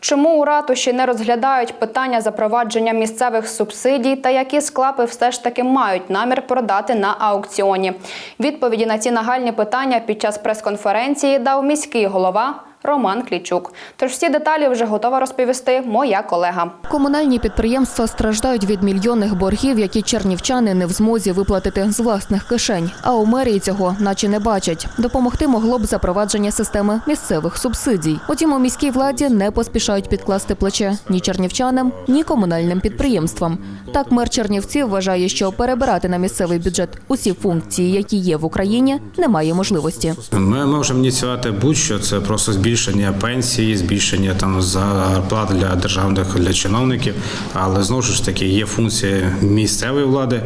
Чому у ратуші не розглядають питання запровадження місцевих субсидій та які склапи все ж таки мають намір продати на аукціоні? Відповіді на ці нагальні питання під час прес-конференції дав міський голова Роман Клічук. Тож всі деталі вже готова розповісти моя колега. Комунальні підприємства страждають від мільйонних боргів, які чернівчани не в змозі виплатити з власних кишень. А у мерії цього наче не бачать. Допомогти могло б запровадження системи місцевих субсидій. Утім, у міській владі не поспішають підкласти плече ні чернівчанам, ні комунальним підприємствам. Так, мер Чернівців вважає, що перебирати на місцевий бюджет усі функції, які є в Україні, немає можливості. Ми можемо ініціювати будь-що, це просто збільшення пенсії, збільшення там зарплат для державних для чиновників. Але знову ж таки є функції місцевої влади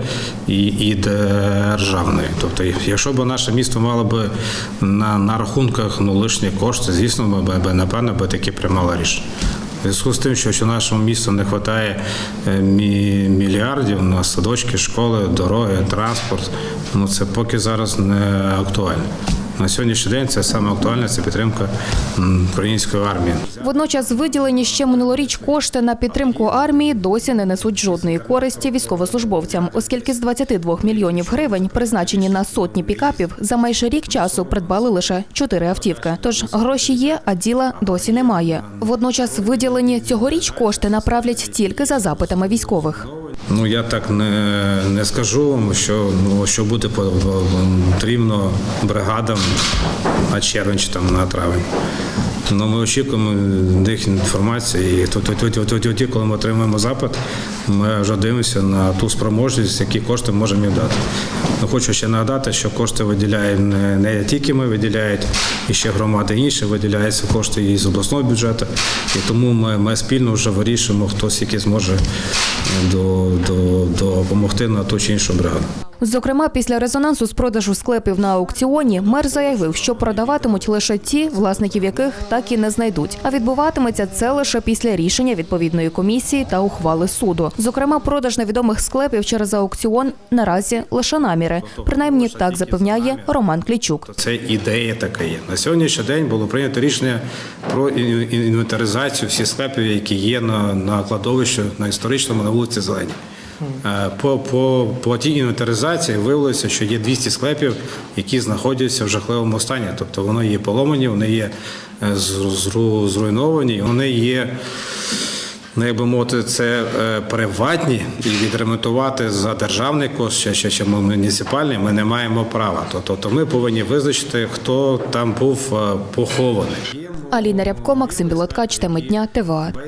і, і державної. Тобто, якщо б наше місто мало б на, на рахунках ну, лишні кошти, звісно, ми б напевно би таки приймали рішення. Зв'язку з тим, що що нашому місту не вистачає е, мі- мільярдів на садочки, школи, дороги, транспорт, ну це поки зараз не актуально. На сьогоднішній день це саме актуальне це підтримка української армії. Водночас виділені ще минулоріч кошти на підтримку армії досі не несуть жодної користі військовослужбовцям, оскільки з 22 мільйонів гривень, призначені на сотні пікапів, за майже рік часу придбали лише чотири автівки. Тож гроші є, а діла досі немає. Водночас виділені цьогоріч кошти направлять тільки за запитами військових. Ну я так не, не скажу що ну що буде по- по- потрібно бригадам на червень чи там на травень. Ну, ми очікуємо їх інформації. Тоді, коли ми отримаємо запит, ми вже дивимося на ту спроможність, які кошти можемо їм дати. Хочу ще нагадати, що кошти виділяє не, тільки ми виділяють, і ще громади інші виділяються кошти і з обласного бюджету. І тому ми, ми спільно вже вирішуємо, хто скільки зможе до, до, допомогти на ту чи іншу бригаду. Зокрема, після резонансу з продажу склепів на аукціоні мер заявив, що продаватимуть лише ті, власників яких так і не знайдуть. А відбуватиметься це лише після рішення відповідної комісії та ухвали суду. Зокрема, продаж невідомих склепів через аукціон наразі лише наміри. Принаймні так запевняє Роман Клічук. Це ідея така є. На сьогоднішній день було прийнято рішення про ін- ін- інвентаризацію всіх склепів, які є на, на кладовищі на історичному на вулиці Зелені. Е, По, по, по інвентаризації виявилося, що є 200 склепів, які знаходяться в жахливому стані. Тобто вони є поломані, вони є е, зру- зру- зруйновані, вони є. Ну, би мовити, це е, приватні і відремонтувати за державний кошт, ще, ще, ще муніципальний, ми не маємо права. Тобто ми повинні визначити, хто там був похований. Аліна Рябко, Максим Білоткач, теми дня, ТВА.